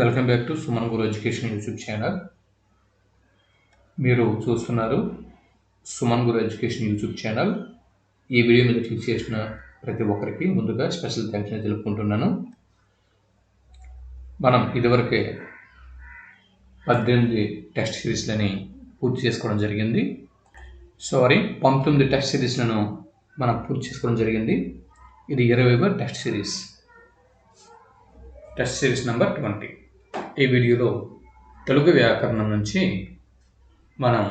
Welcome back to Suman Guru education YouTube channel. మీరు చూస్తున్నారు Suman Guru education YouTube channel. ఈ video మీద click చేసిన ప్రతి ఒక్కరికి ముందుగా స్పెషల్ థ్యాంక్స్ అని తెలుపుకుంటున్నాను. మనం ఇదివరకే పద్దెనిమిది టెస్ట్ సిరీస్లని పూర్తి చేసుకోవడం జరిగింది. సారీ పంతొమ్మిది టెస్ట్ సిరీస్లను మనం పూర్తి చేసుకోవడం జరిగింది. ఇది ఇరవైవ test series. Test series number twenty. ఈ వీడియోలో తెలుగు వ్యాకరణం నుంచి మనం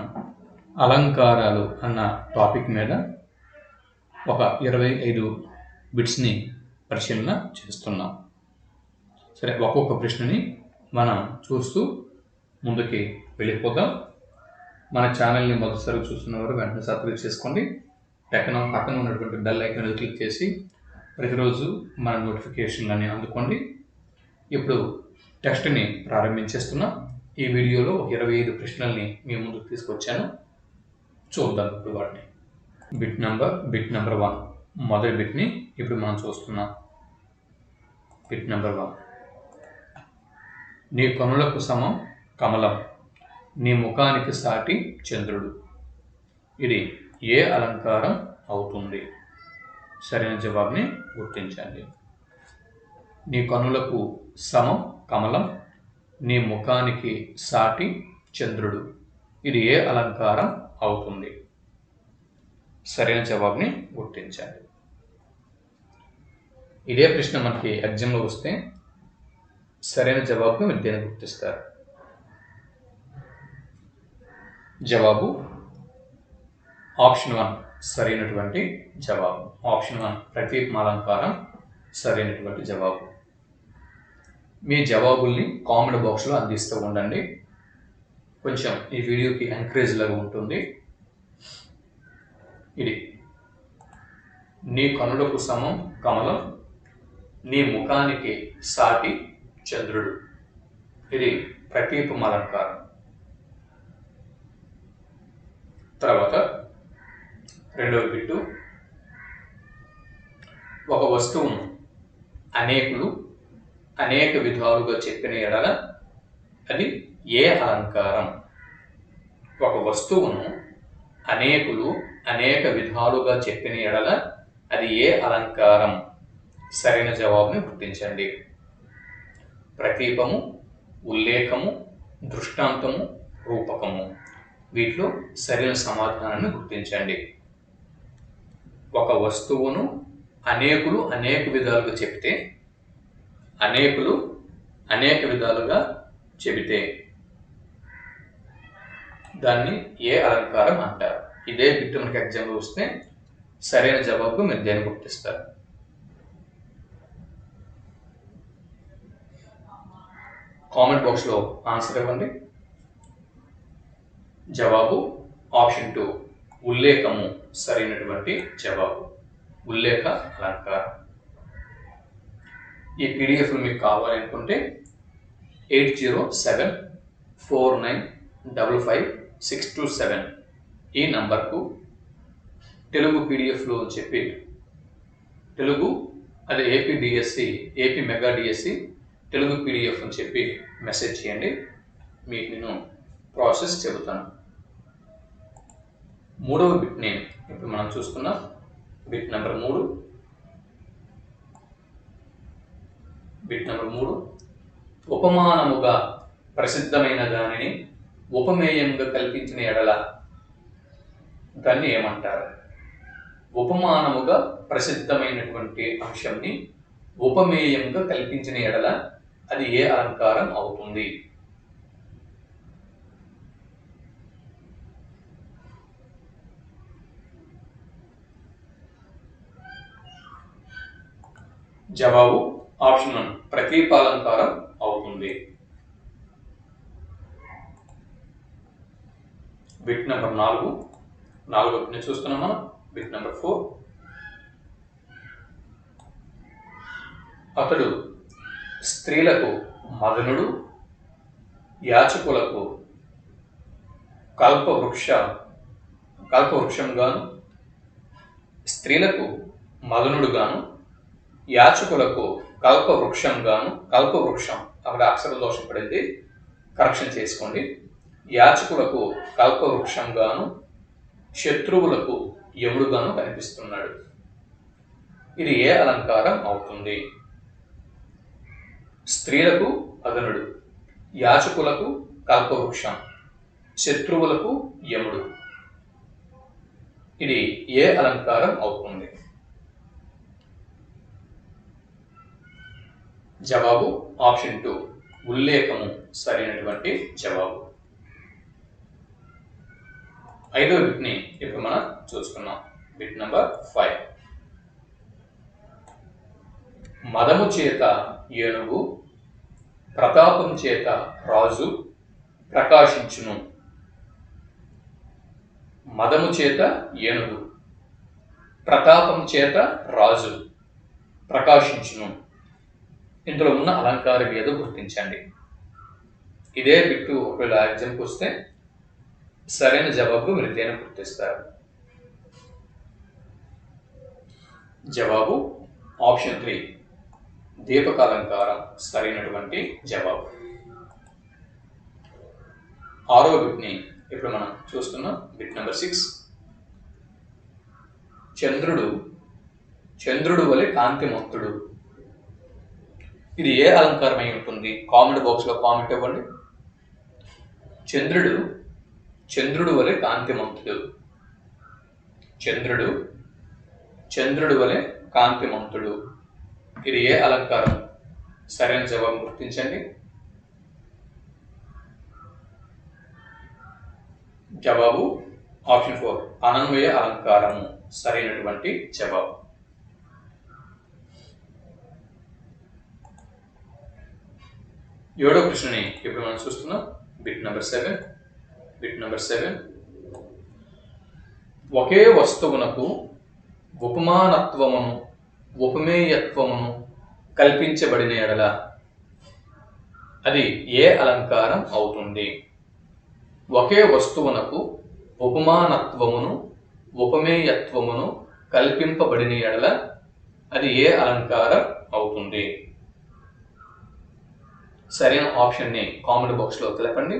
అలంకారాలు అన్న టాపిక్ మీద ఒక ఇరవై ఐదు బిట్స్ని పరిశీలన చేస్తున్నాం. సరే ఒక్కొక్క ప్రశ్నని మనం చూస్తూ ముందుకి వెళ్ళిపోతాం మన ఛానల్ని మొదటిసారి చూస్తున్నవారు వెంటనే సబ్స్క్రైబ్ చేసుకోండి. పక్కన పక్కన ఉన్నటువంటి బెల్ ఐకాన్ క్లిక్ చేసి ప్రతిరోజు మన నోటిఫికేషన్లని అందుకోండి. ఇప్పుడు టెస్ట్ని ప్రారంభించేస్తున్నాం. ఈ వీడియోలో ఇరవై ఐదు ప్రశ్నల్ని మీ ముందుకు తీసుకొచ్చాను. చూద్దాం ఇప్పుడు వాటిని bit number bit number one. మొదటి బిట్ని ఇప్పుడు మనం చూస్తున్నాం. Bit number one. నీ కనులకు సమం కమలం. నీ ముఖానికి సాటి చంద్రుడు. ఇది ఏ అలంకారం అవుతుంది? సరైన జవాబుని గుర్తించండి. నీ కనులకు సమం కమలం నీ ముఖానికి సాటి చంద్రుడు. ఇది ఏ అలంకారం అవుతుంది? సరైన జవాబుని గుర్తించండి. ఇదే ప్రశ్న మనకి ఎగ్జామ్లో వస్తే సరైన జవాబును విద్యను గుర్తిస్తారు? జవాబు ఆప్షన్ వన్ సరైనటువంటి జవాబు. ఆప్షన్ వన్ ప్రతీకమాలంకారం సరైనటువంటి జవాబు. మీ జవాబుల్ని కామెంట్ బాక్స్లో అందిస్తూ ఉండండి. కొంచెం ఈ వీడియోకి ఎంకరేజ్ లాగా ఉంటుంది. ఇది. నీ కనులకు సమం కమలం. నీ ముఖానికి సాటి చంద్రుడు. ఇది ప్రతీపం అలంకారం తర్వాత రెండవ బిట్టు. ఒక వస్తువును అనేకులు అనేక విధాలుగా చెప్పిన ఎడల అది ఏ అలంకారం ఒక వస్తువును అనేకులు అనేక విధాలుగా చెప్పిన ఎడల అది ఏ అలంకారం సరైన జవాబుని గుర్తించండి. ప్రతీపము ఉల్లేఖము దృష్టాంతము రూపకము. వీటిలో సరైన సమాధానాన్ని గుర్తించండి. ఒక వస్తువును అనేకులు అనేక విధాలుగా చెప్తే అనేకులు అనేక విధాలుగా చెబితే దాన్ని ఏ అలంకారం అంటారు? ఇదే బిట్టు మనకి ఎగ్జామ్లో వస్తే సరైన జవాబు మీరు దేని గుర్తిస్తారు? కామెంట్ బాక్స్లో ఆన్సర్ ఇవ్వండి. జవాబు ఆప్షన్ టూ ఉల్లేఖము సరైనటువంటి జవాబు ఉల్లేఖ అలంకారం. ఈ పీడిఎఫ్లు మీకు కావాలనుకుంటే eight zero seven four nine double five six two seven ఈ నంబర్కు తెలుగు పీడిఎఫ్లు అని చెప్పి తెలుగు అదే AP DSC AP mega DSC Telugu PDF అని చెప్పి మెసేజ్ చేయండి. మీకు నేను ప్రాసెస్ చెబుతాను. మూడవ బిట్ నేమ్. ఇప్పుడు మనం చూసుకున్న బిట్ నెంబర్ మూడు. బిట్ నెంబర్ మూడు. ఉపమానముగా ప్రసిద్ధమైన దానిని ఉపమేయంగా కల్పించిన ఎడల దాన్ని ఏమంటారు? ఉపమానముగా ప్రసిద్ధమైనటువంటి అంశంని ఉపమేయంగా కల్పించిన ఎడల అది ఏ అలంకారం అవుతుంది? జవాబు ఆప్షన్ వన్ ప్రతీపాలంకారం అవుతుంది. బిట్ నెంబర్ నాలుగు. నాలుగు బిట్ని చూస్తున్నాం మనం. Bit number four. అతడు స్త్రీలకు మదనుడు యాచకులకు కల్పవృక్ష కల్పవృక్షంగాను స్త్రీలకు మదనుడుగాను యాచకులకు కల్పవృక్షంగాను కల్పవృక్షం అక్కడ అక్షర దోషం పడింది. కరెక్షన్ చేసుకోండి. యాచకులకు కల్పవృక్షంగాను శత్రువులకు యముడుగాను కనిపిస్తున్నాడు. ఇది ఏ అలంకారం అవుతుంది? స్త్రీలకు అదనుడు యాచకులకు కల్పవృక్షం శత్రువులకు యముడు. ఇది ఏ అలంకారం అవుతుంది? జవాబు ఆప్షన్ టూ. ఉల్లేఖము సరైనటువంటి జవాబు. ఐదో బిట్ని ఇప్పుడు మనం చూసుకున్నాం బిట్ నంబర్ ఫైవ్. మదము చేత ఏనుగు ప్రతాపం చేత రాజు ప్రకాశించును. మదము చేత ఏనుగు ప్రతాపం చేత రాజు ప్రకాశించును. ఇందులో ఉన్న అలంకార ఏదో గుర్తించండి. ఇదే బిట్టు ఒకవేళ ఎగ్జామ్కి వస్తే సరైన జవాబు మీరు గుర్తిస్తారు. జవాబు ఆప్షన్ త్రీ దీపకాలంకారం సరైనటువంటి జవాబు. ఆరో బిట్ని ఇప్పుడు మనం చూస్తున్నాం బిట్ నెంబర్ సిక్స్ చంద్రుడు చంద్రుడు వలె కాంతిమంతుడు. ఇది ఏ అలంకారం ఉంటుంది? కామెంట్ బాక్స్లో కామెంట్ ఇవ్వండి. చంద్రుడు చంద్రుడు వలె కాంతిమంతుడు. చంద్రుడు చంద్రుడు వలె కాంతిమంతుడు. ఇది ఏ అలంకారం? సరైన జవాబు గుర్తించండి. జవాబు ఆప్షన్ ఫోర్. అనన్వయ అలంకారము. సరైనటువంటి జవాబు. ఏడో ప్రశ్నని ఇప్పుడు మనం చూస్తున్నాం. Bit number seven bit number seven ఒకే వస్తువునకు ఉపమానత్వమును ఉపమేయత్వమును కల్పించబడిన ఎడల అది ఏ అలంకారం అవుతుంది? ఒకే వస్తువునకు ఉపమానత్వమును ఉపమేయత్వమును కల్పింపబడిన ఎడల అది ఏ అలంకారం అవుతుంది? సరైన ఆప్షన్ని కామెంట్ బాక్స్లో తెలపండి.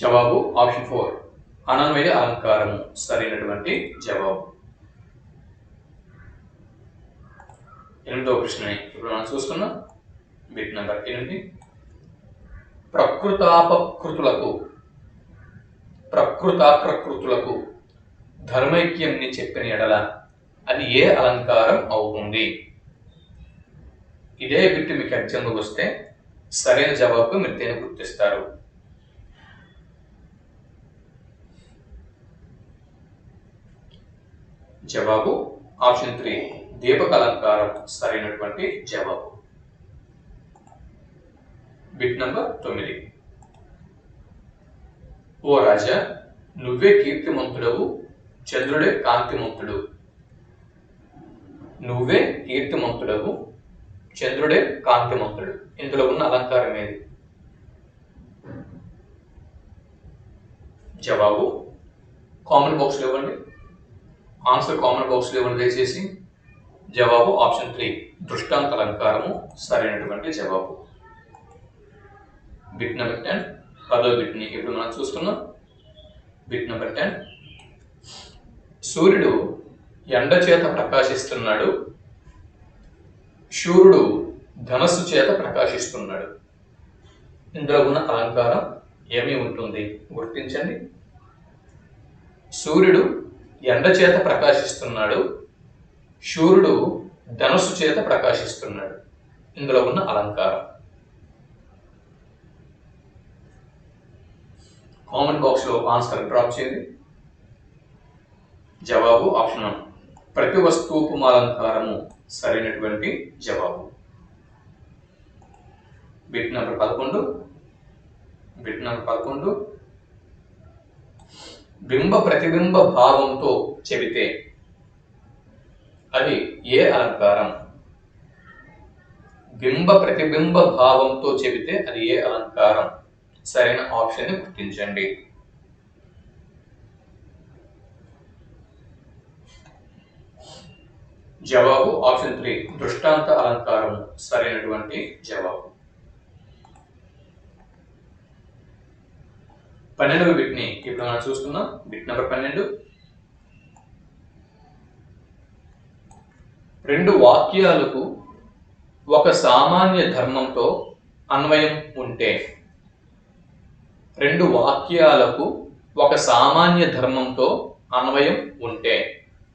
జవాబు ఆప్షన్ ఫోర్. అనన్వయ అలంకారము సరైనటువంటి జవాబు. ఎనిమిదో ప్రశ్న ఇప్పుడు మనం చూసుకున్నాం బిట్ నెంబర్ ఎనిమిది. ప్రకృతాపకృతులకు ప్రకృతాప్రకృతులకు ధర్మైక్యంని చెప్పిన ఎడల అది ఏ అలంకారం అవుతుంది? ఇదే బిట్టు మీకు ఎగ్జామ్కి వస్తే సరైన జవాబు మీరు దేని గుర్తిస్తారు. జవాబు ఆప్షన్ త్రీ దీపక అలంకారం సరైనటువంటి జవాబు. బిట్ నంబర్ తొమ్మిది. ఓ రాజా నువ్వే కీర్తిమంతుడవు చంద్రుడే కాంతిమంతుడు. నువ్వే కీర్తిమంతుడవు చంద్రుడే కాంతిమంతుడు. ఇందులో ఉన్న అలంకారం ఏది? జవాబు కామన్ బాక్స్లో ఇవ్వండి. ఆన్సర్ కామన్ బాక్స్లో ఇవ్వండి దయచేసి. జవాబు ఆప్షన్ త్రీ దృష్టాంత అలంకారము సరైనటువంటి జవాబు. బిట్ నెంబర్ టెన్ పదో బిట్ని ఇప్పుడు మనం చూస్తున్నాం. బిట్ నెంబర్ టెన్ సూర్యుడు ఎండ చేత ప్రకాశిస్తున్నాడు. శూరుడు ధనస్సు చేత ప్రకాశిస్తున్నాడు. ఇందులో ఉన్న అలంకారం ఏమి ఉంటుంది? గుర్తించండి. సూర్యుడు ఎండ చేత ప్రకాశిస్తున్నాడు. శూరుడు ధనస్సు చేత ప్రకాశిస్తున్నాడు. ఇందులో ఉన్న అలంకారం. కామెంట్ బాక్స్లో ఆన్సర్ డ్రాప్ చేయండి. జవాబు ఆప్షన్ వన్. ప్రతి వస్తువుపమాలంకారము సరైనటువంటి జవాబు. బిట్ నెంబర్ పదకొండు బిట్ నెంబర్ పదకొండు. బింబ ప్రతిబింబ భావంతో చెబితే అది ఏ అలంకారం? బింబ ప్రతిబింబ భావంతో చెబితే అది ఏ అలంకారం? సరైన ఆప్షన్ గుర్తించండి. జవాబు ఆప్షన్ త్రీ దృష్టాంత అలంకారం సరైనటువంటి జవాబు. పన్నెండవ బిట్ని ఇప్పుడు మనం చూస్తున్నాం. బిట్ నెంబర్ పన్నెండు. రెండు వాక్యాలకు ఒక సామాన్య ధర్మంతో అన్వయం ఉంటే రెండు వాక్యాలకు ఒక సామాన్య ధర్మంతో అన్వయం ఉంటే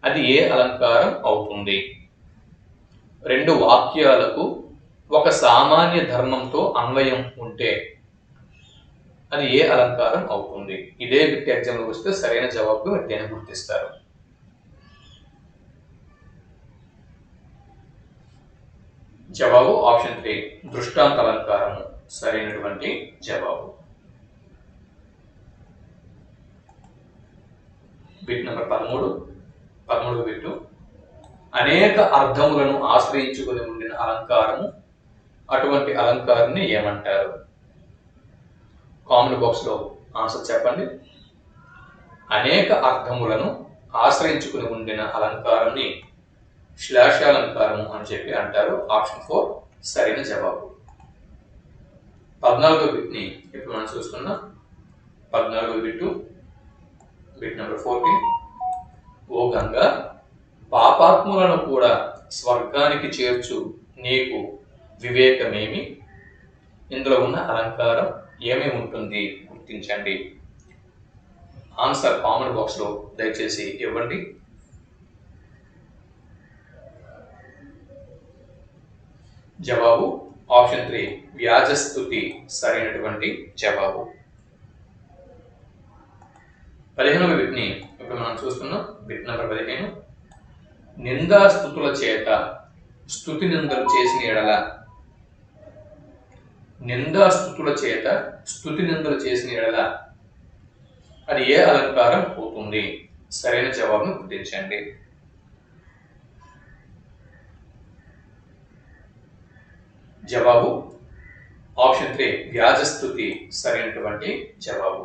అది ఏ అలంకారం అవుతుంది? రెండు వాక్యాలకు ఒక సామాన్య ధర్మంతో అన్వయం ఉంటే అది ఏ అలంకారం అవుతుంది? ఇదే బిట్ ఎగ్జామ్లో వస్తే సరైన జవాబు విద్యను గుర్తిస్తారు. జవాబు ఆప్షన్ త్రీ దృష్టాంత అలంకారము. సరైనటువంటి జవాబు. బిట్ నెంబర్ పదమూడు పదమూడు పెట్టు. అనేక అర్థములను ఆశ్రయించుకుని ఉండిన అలంకారము అటువంటి అలంకారాన్ని ఏమంటారు? కామెంట్ బాక్స్లో ఆన్సర్ చెప్పండి. అనేక అర్థములను ఆశ్రయించుకుని ఉండిన అలంకారాన్ని శ్లాషాలంకారము అని చెప్పి అంటారు. ఆప్షన్ ఫోర్ సరైన జవాబు. పద్నాలుగో బిట్ని ఇప్పుడు మనం చూసుకున్నాం పద్నాలుగో బిట్టు బిట్ నెంబర్ ఫోర్టీన్. ఓ గంగా పాపాత్ములను కూడా స్వర్గానికి చేర్చు నీకు వివేకమేమి? ఇందులో ఉన్న అలంకారం ఏమి ఉంటుంది? గుర్తించండి. ఆన్సర్ కామెంట్ బాక్స్లో దయచేసి ఇవ్వండి. జవాబు ఆప్షన్ త్రీ వ్యాజస్థుతి సరైనటువంటి జవాబు. పదిహేనవ బిట్ని ఇప్పుడు మనం చూస్తున్నాం బిట్ నెంబర్ పదిహేను. నిందాస్తుతుల చేత స్థుతి నిందలు చేసిన ఎడల నిందాస్తుతుల చేత స్థుతి నిందలు చేసిన ఎడల అది ఏ అలంకారం పోతుంది? సరైన జవాబును గుర్తించండి. జవాబు ఆప్షన్ త్రీ వ్యాజస్థుతి సరైనటువంటి జవాబు.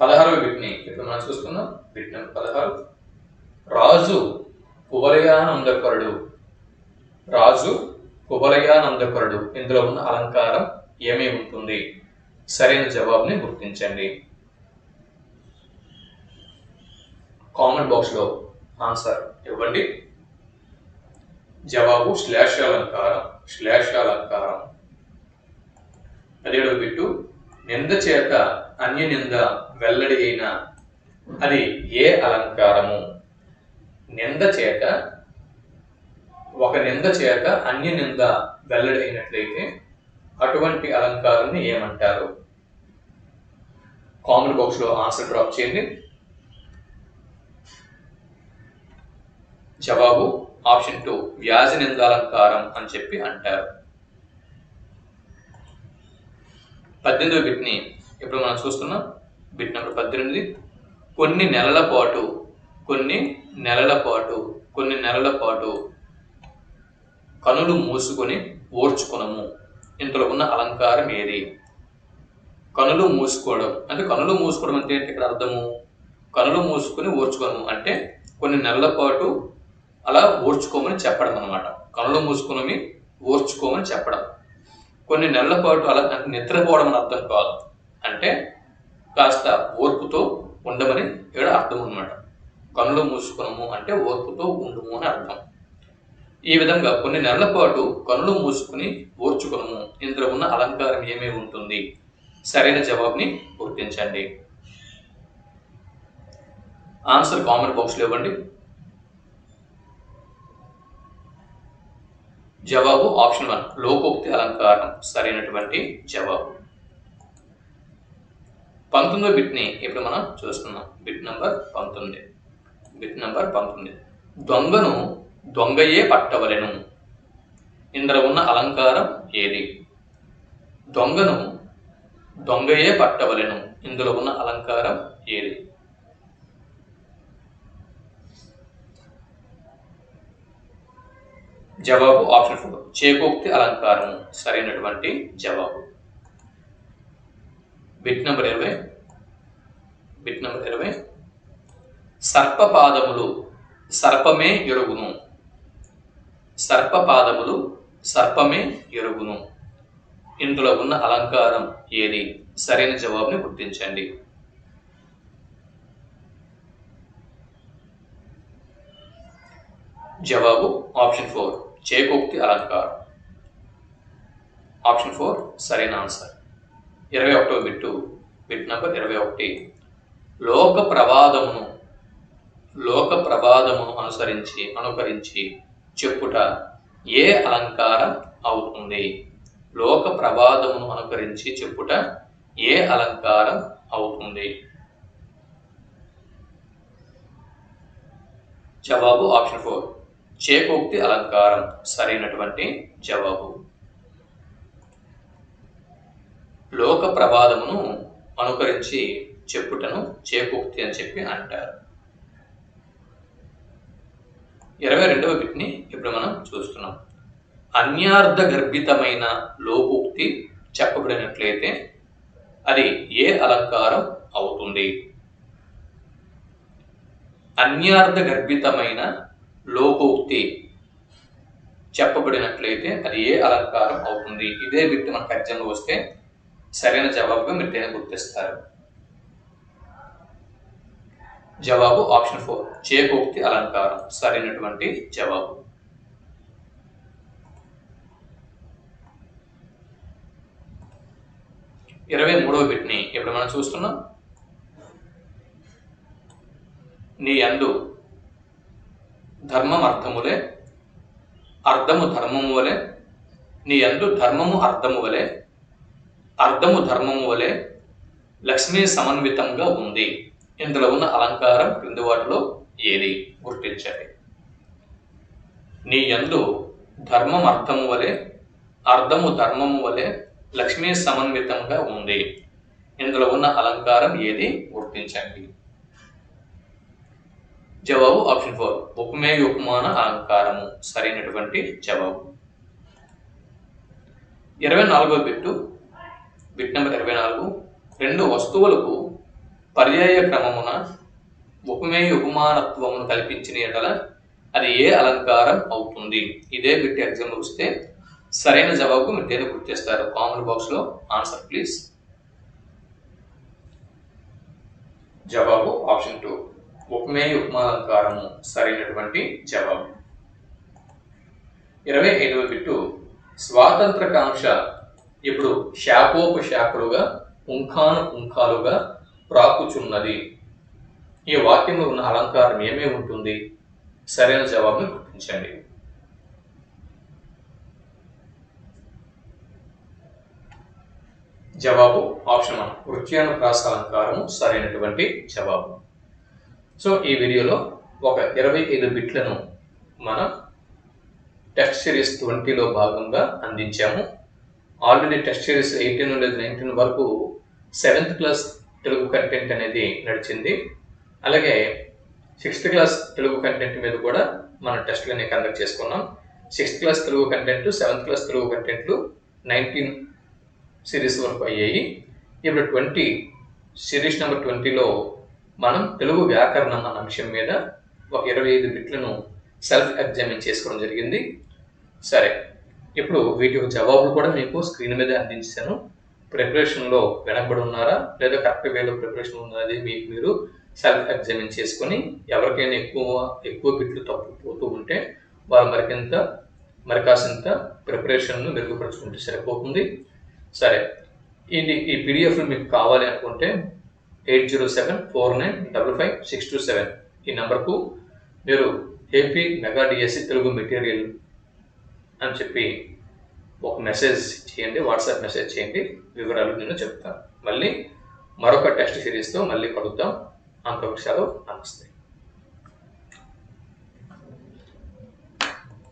పదహారవ బిట్ని ఇప్పుడు మనం చూసుకుందాం. బిట్ నెంబర్ పదహారు. రాజు కువలయానందకరుడు రాజు కువలయానందకరుడు ఇందులో ఉన్న అలంకారం ఏమీ ఉంటుంది? సరైన జవాబుని గుర్తించండి. కామెంట్ బాక్స్లో ఆన్సర్ ఇవ్వండి. జవాబు శ్లేష అలంకారం శ్లేష అలంకారం. పదిహేడవ బిట్టు నింద చేత అన్యనింద వెల్లడి అయిన అది ఏ అలంకారము? నింద చేత ఒక నింద చేత అన్య నింద వెల్లడి అయినట్లయితే అటువంటి అలంకారాన్ని ఏమంటారు? కామెంట్ బాక్స్లో ఆన్సర్ డ్రాప్ చేయండి. జవాబు ఆప్షన్ టూ వ్యాజ నిందాలంకారం అని చెప్పి అంటారు. పద్దెనిమిది బిట్ని ఇప్పుడు మనం చూస్తున్నాం. బిట్ నెంబర్ పద్దెనిమిది. కొన్ని నెలల పాటు కొన్ని నెలల పాటు కొన్ని నెలల పాటు కనులు మూసుకొని ఓర్చుకునము. ఇంతలో ఉన్న అలంకారం ఏది? కనులు మూసుకోవడం. అంటే కనులు మూసుకోవడం అంటే ఏంటి? ఇక్కడ అర్థము. కనులు మూసుకొని ఓర్చుకోను అంటే కొన్ని నెలల పాటు అలా ఓర్చుకోమని చెప్పడం అనమాట కనులు మూసుకుని ఓర్చుకోమని చెప్పడం. కొన్ని నెలల పాటు అలా నిద్రపోవడం అని అర్థం కాదు. అంటే కాస్త ఓర్పుతో ఉండమని ఇక్కడ అర్థం అనమాట కనులు మూసుకునము అంటే ఓర్పుతో ఉండుము అని అర్థం. ఈ విధంగా కొన్ని నెలల పాటు కనులు మూసుకుని ఓర్చుకునము. ఇందులో ఉన్న అలంకారం ఏమేమి ఉంటుంది? సరైన జవాబుని గుర్తించండి. ఆన్సర్ కామెంట్ బాక్స్లో ఇవ్వండి. జవాబు ఆప్షన్ వన్. లోకోక్తి అలంకారం. సరైనటువంటి జవాబు. పంతొమ్మిదో బిట్ని ఇప్పుడు మనం చూస్తున్నాం. బిట్ నెంబర్ పంతొమ్మిది. బిట్ నెంబర్ పంతొమ్మిది. దొంగను దొంగయే పట్టవలెను. ఇందులో ఉన్న అలంకారం ఏది? దొంగను దొంగయే పట్టవలెను. ఇందులో ఉన్న అలంకారం ఏది? జవాబు ఆప్షన్ ఫోర్. చేకోక్తి అలంకారం సరైనటువంటి జవాబు. బిట్ నెంబర్ ఇరవై బిట్ నెంబర్ ఇరవై. సర్పపాదములు సర్పమే ఎరుగును. సర్పపాదములు సర్పమే ఎరుగును. ఇందులో ఉన్న అలంకారం ఏది? సరైన జవాబుని గుర్తించండి. జవాబు ఆప్షన్ ఫోర్ చేకోక్తి అలంకారం. ఆప్షన్ ఫోర్ సరైన ఆన్సర్. ఇరవై ఒకటో బిట్టు బిట్ నంబర్ ఇరవై ఒకటి. లోక ప్రవాదమును లోక ప్రవాదమును అనుసరించి అనుకరించి చెప్పుట ఏ అలంకారం అవుతుంది? లోక ప్రవాదమును అనుకరించి చెప్పుట ఏ అలంకారం అవుతుంది? జవాబు ఆప్షన్ ఫోర్. చేకోక్తి అలంకారం. సరైనటువంటి జవాబు. లోక ప్రవాదమును అనుకరించి చెప్పుటను చేకోక్తి అని చెప్పి అంటారు. ఇరవై రెండవ బిట్ని ఇప్పుడు మనం చూస్తున్నాం. అన్యార్థ గర్భితమైన లోపోక్తి చెప్పబడినట్లయితే అది ఏ అలంకారం అవుతుంది? అన్యార్థ గర్భితమైన లోపోక్తి చెప్పబడినట్లయితే అది ఏ అలంకారం అవుతుంది? ఇదే బిట్ మన కజ్జంలో వస్తే సరైన జవాబుగా మీరు దేని గుర్తిస్తారు. జవాబు ఆప్షన్ ఫోర్. చేకోక్తి అలంకారం. సరైనటువంటి జవాబు. ఇరవై మూడవ బిట్ని ఇప్పుడు మనం చూస్తున్నాం. నీ అందు ధర్మం అర్థములే అర్థము ధర్మము వలె నీ అందు ధర్మము అర్థము వలె అర్థము ధర్మము వలె లక్ష్మీ సమన్వితంగా ఉంది. ఇందులో ఉన్న అలంకారం క్రింది వాటిలో ఏది? గుర్తించండి. నీ యందు ధర్మం అర్థము వలె అర్థము ధర్మము వలె లక్ష్మీ సమన్వితంగా ఉంది. ఇందులో ఉన్న అలంకారం ఏది? గుర్తించండి. జవాబు ఆప్షన్ ఫోర్. ఉపమేయ ఉపమాన అలంకారము. సరైనటువంటి జవాబు. ఇరవై నాలుగో బిట్టు బిట్ నెంబర్ ఇరవై నాలుగు. రెండు వస్తువులకు పర్యాయ క్రమమున ఉపమేయ ఉపమానత్వమును కల్పించిన ఎడల అది ఏ అలంకారం అవుతుంది? ఇదే బిట్ ఎగ్జామ్ వస్తే సరైన జవాబు మీరు గుర్తు గుర్తిస్తారు కామెంట్ బాక్స్లో ఆన్సర్ ప్లీజ్. జవాబు ఆప్షన్ టూ. ఉపమేయ ఉపమాలంకారము సరైనటువంటి జవాబు. ఇరవై ఐదవ బిట్టు స్వాతంత్రకాంక్ష ఇప్పుడు ఇప్పుడు శాఖోపశాఖలుగా పుంఖాను పుంఖాలుగా ప్రాకుచున్నది. ఈ వాక్యంలో ఉన్న అలంకారం ఏమేమి ఉంటుంది? సరైన జవాబును గుర్తించండి. జవాబు ఆప్షన్ వన్. వృత్యానుప్రాస అలంకారము సరైనటువంటి జవాబు. సో ఈ వీడియోలో ఒక ఇరవై ఐదు బిట్లను మనం టెస్ట్ సిరీస్ ట్వంటీలో భాగంగా అందించాము. ఆల్రెడీ టెస్ట్ సిరీస్ ఎయిటీన్ నుండి నైన్టీన్ వరకు సెవెంత్ క్లాస్ తెలుగు కంటెంట్ అనేది నడిచింది. అలాగే సిక్స్త్ క్లాస్ తెలుగు కంటెంట్ మీద కూడా మనం టెస్ట్లని కండక్ట్ చేసుకున్నాం. Sixth class Telugu content seventh class Telugu కంటెంట్లు nineteen series వరకు అయ్యాయి. ఇప్పుడు ట్వంటీ సిరీస్ నెంబర్ ట్వంటీలో మనం తెలుగు వ్యాకరణం అన్న అంశం మీద ఒక ఇరవై ఐదు బిట్లను సెల్ఫ్ ఎగ్జామిన్ చేసుకోవడం జరిగింది. సరే. ఇప్పుడు వీటి యొక్క జవాబులు కూడా మీకు స్క్రీన్ మీద అందించాను. ప్రిపరేషన్లో వెనకబడి ఉన్నారా? లేదా కరెక్ట్ వేలో ప్రిపరేషన్ ఉన్నది మీకు మీరు సెల్ఫ్ ఎగ్జామిన్ చేసుకొని ఎవరికైనా ఎక్కువ ఎక్కువ బిట్లు తప్పు పోతూ ఉంటే వారు మరికింత మరి కాసింత ప్రిపరేషన్ను మెరుగుపరుచుకుంటే సరిపోతుంది. సరే ఇది ఈ పీడిఎఫ్లు మీకు కావాలి అనుకుంటే eight zero seven four nine double five six two seven ఈ నెంబర్కు మీరు AP mega DSC Telugu material అని చెప్పి ఒక మెసేజ్ చేయండి వాట్సాప్ మెసేజ్ చేయండి వివరాలు నేను చెప్తాను. మళ్ళీ మరొక టెస్ట్ సిరీస్తో మళ్ళీ కలుద్దాం. అంతవరకు సెలవు నమస్తే.